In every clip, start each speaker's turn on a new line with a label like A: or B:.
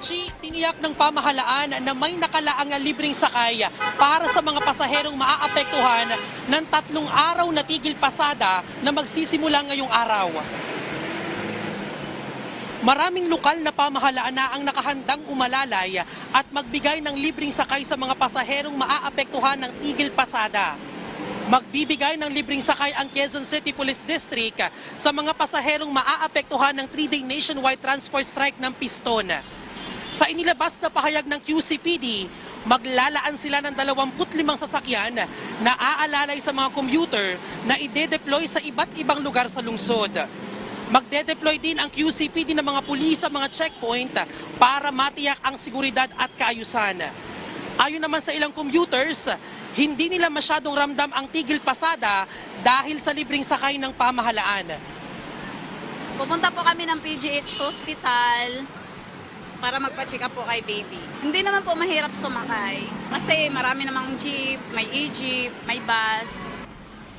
A: Chi, tiniyak ng pamahalaan na may nakalaang libreng sakay para sa mga pasaherong maaapektuhan ng tatlong araw na tigil pasada na magsisimula ngayong araw. Maraming lokal na pamahalaan na ang nakahandang umalalay at magbigay ng libreng sakay sa mga pasaherong maaapektuhan ng tigil pasada. Magbibigay ng libreng sakay ang Quezon City Police District sa mga pasaherong maaapektuhan ng 3-day nationwide transport strike ng Piston. Sa inilabas na pahayag ng QCPD, maglalaan sila ng 25 sasakyan na aalalay sa mga commuter na ide-deploy sa iba't ibang lugar sa lungsod. Magde-deploy din ang QCPD ng mga pulis sa mga checkpoint para matiyak ang seguridad at kaayusan. Ayon naman sa ilang commuters, hindi nila masyadong ramdam ang tigil pasada dahil sa libreng sakay ng pamahalaan.
B: Pupunta po kami ng PGH Hospital para magpa-check up po kay baby. Hindi naman po mahirap sumakay kasi marami namang jeep, may e-jeep, may bus.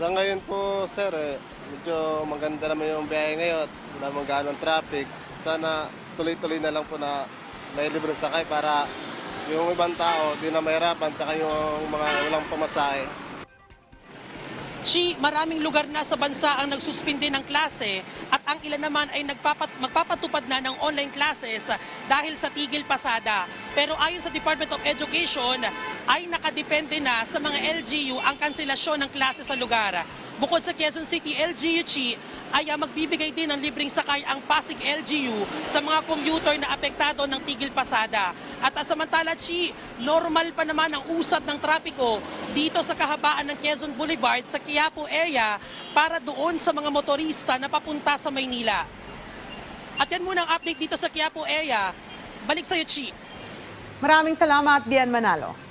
C: Sa ngayon po, sir, eh, medyo maganda naman yung biyahe ngayon. Wala mong ganong traffic. Sana tuloy-tuloy na lang po na may libre sakay para yung ibang tao di na mahirapan tsaka yung mga walang pamasahe.
A: Chi, maraming lugar na sa bansa ang nagsuspindi ng klase at ang ilan naman ay nagpapat, magpapatupad na ng online classes dahil sa tigil pasada. Pero ayon sa Department of Education ay nakadepende na sa mga LGU ang kanselasyon ng klase sa lugar. Bukod sa Quezon City LGU Chi, ay ah, magbibigay din ng libreng sakay ang Pasig LGU sa mga commuter na apektado ng tigil pasada. At ah, samantala Chi, normal pa naman ang usad ng trapiko dito sa kahabaan ng Quezon Boulevard sa Quiapo area para doon sa mga motorista na papunta sa Maynila. At yan muna ang update dito sa Quiapo area. Balik sa'yo, Chi.
D: Maraming salamat, Bian Manalo.